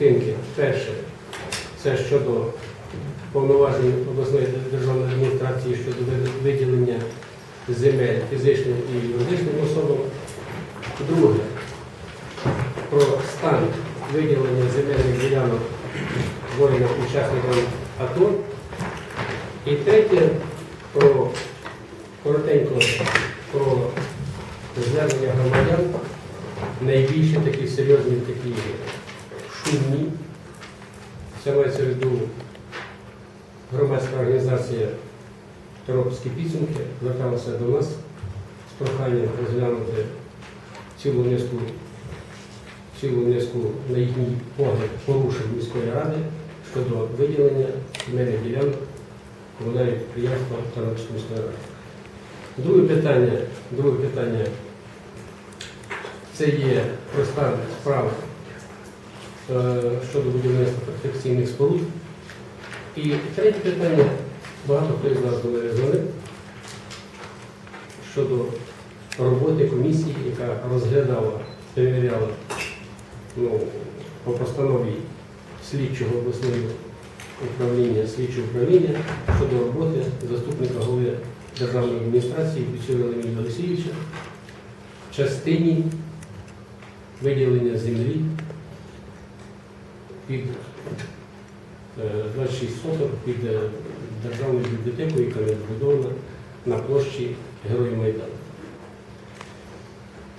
Тинки. Перше, це щодо повноважень обласної державної адміністрації щодо виділення земель фізичним і юридичним особам. Друге, про стан виділення земельних ділянок воїнам учасникам АТО. І третє, про коротенько про звернення громадян, найбільші такі серйозні, такі шумні. Це мається в виду громадська організація Тернопільські підсумки зверталася до нас з проханням розглянути цілу низку, цілу низку на їхній погляд порушень міської ради щодо виділення земельних ділянок комунальних підприємства Тернопільської міської ради. Друге питання, друге питання це є про стан справ е, щодо будівництва фортифікаційних споруд. І третє питання, багато хто із нас до мене щодо роботи комісії, яка розглядала, перевіряла ну, по постанові слідчого обласного управління, слідчого управління щодо роботи заступника голови державної адміністрації Кучера Леоніда Олексійовича в частині виділення землі під е, 26 соток під е, державною бібліотекою, яка не збудована на площі Героїв Майдану.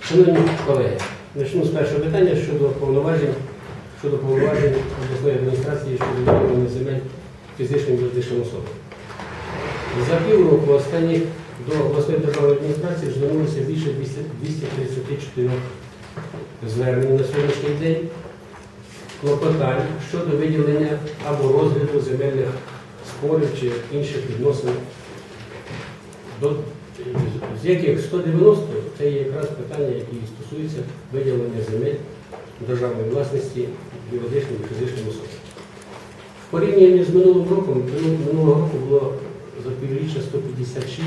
Шановні колеги, почну з першого питання щодо повноважень щодо повноважень обласної адміністрації щодо виділення земель фізичним юридичним особам. За півроку останніх до обласної державної адміністрації звернулося більше 234 звернень на сьогоднішній день клопотань щодо виділення або розгляду земельних спорів чи інших відносин, до, з яких 190 це є якраз питання, які стосуються виділення земель державної власності юридичним і фізичним особам. В порівнянні з минулим роком, минулого року було за півріччя 156,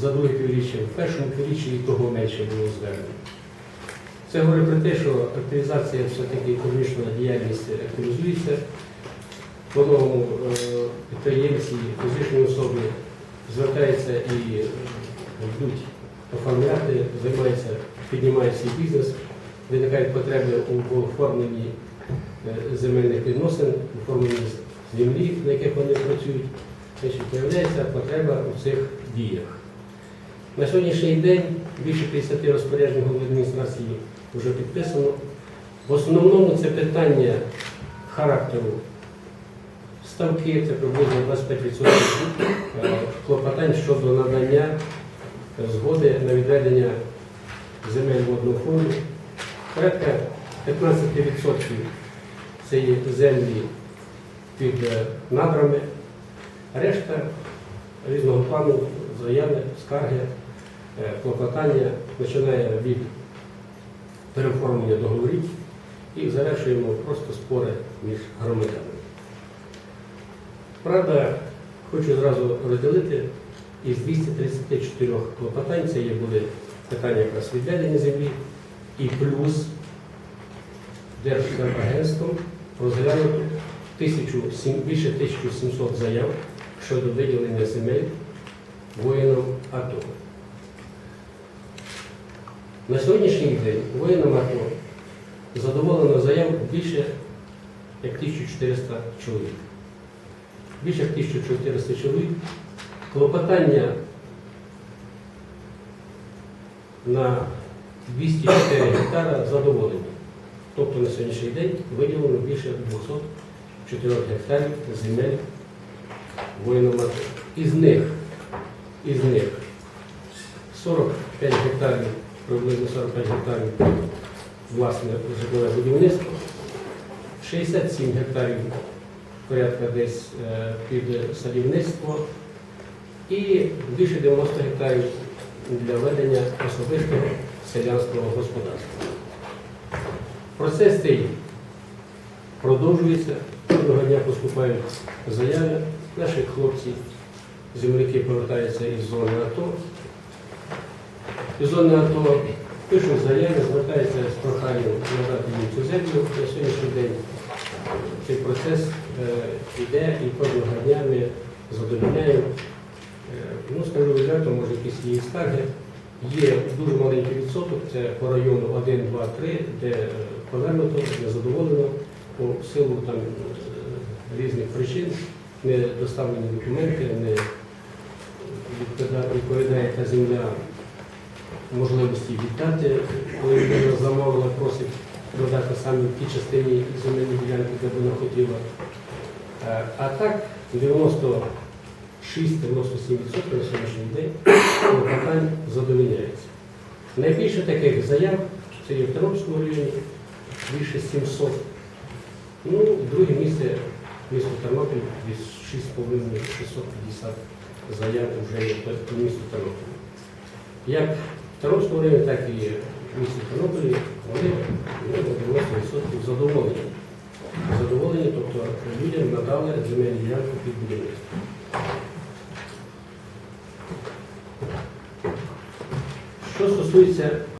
за друге півріччя, в першому півріччі і того менше було звернень. Це говорить про те, що активізація все-таки економічна діяльність активізується. По-новому е, підприємці, фізичні особи звертаються і е, йдуть оформляти, займаються, піднімають свій бізнес, виникають потреби у оформленні е, земельних відносин, оформленні землі, на яких вони працюють. Значить, з'являється потреба у цих діях. На сьогоднішній день більше 50 розпоряджень голови адміністрації вже підписано. В основному це питання характеру ставки, це приблизно 25% е, клопотань щодо надання згоди на відведення земель водного фонду. Порядка 15% це є землі під е, надрами, решта різного плану заяви, скарги, клопотання починає від переоформлення договорів і завершуємо просто спори між громадянами. Правда, хочу зразу розділити із 234 клопотань, це є були питання якраз відведення землі, і плюс Держземагентством розглянуто 1007 більше 1700 заяв щодо виділення земель воїнам АТО. На сьогоднішній день воїнам АТО задоволено заяв більше як 1400 чоловік. Більше як 1400 чоловік. Клопотання на 204 гектара задоволені. Тобто на сьогоднішній день виділено більше 204 гектарів земель АТО. Із них, із них 45 гектарів, приблизно 45 гектарів власне житлове будівництво, 67 гектарів порядка десь е, під садівництво і більше 90 гектарів для ведення особистого селянського господарства. Процес цей продовжується. Кожного дня поступають заяви. Наші хлопці, земляки повертаються із зони АТО. Із зони АТО пишуть заяви, звертаються з проханням надати їм цю землю. На сьогоднішній день цей процес е, йде і кожного дня ми задовольняємо. Е, Ну, скажу відверто, може якісь є скарги. Є дуже маленький відсоток, це по району 1, 2, 3, де е, повернуто, незадоволено по силу там е, різних причин, не доставлені документи, не відповідає та земля можливості віддати, коли людина замовила, просить додати саме в тій частині земельної ділянки, де вона хотіла. Е, А так 96-97% на сьогоднішній день клопотань задовольняється. Найбільше таких заяв це є в Тернопільському районі, більше 700. Ну, друге місце місто Тернопіль від 6,5-650 заяв вже є по місту Тернопіль. Як Тернопільському районі, так і в місті Тернополі вони на 90% задоволені. Задоволені, тобто людям надали земельні ділянки під будівництво. Що стосується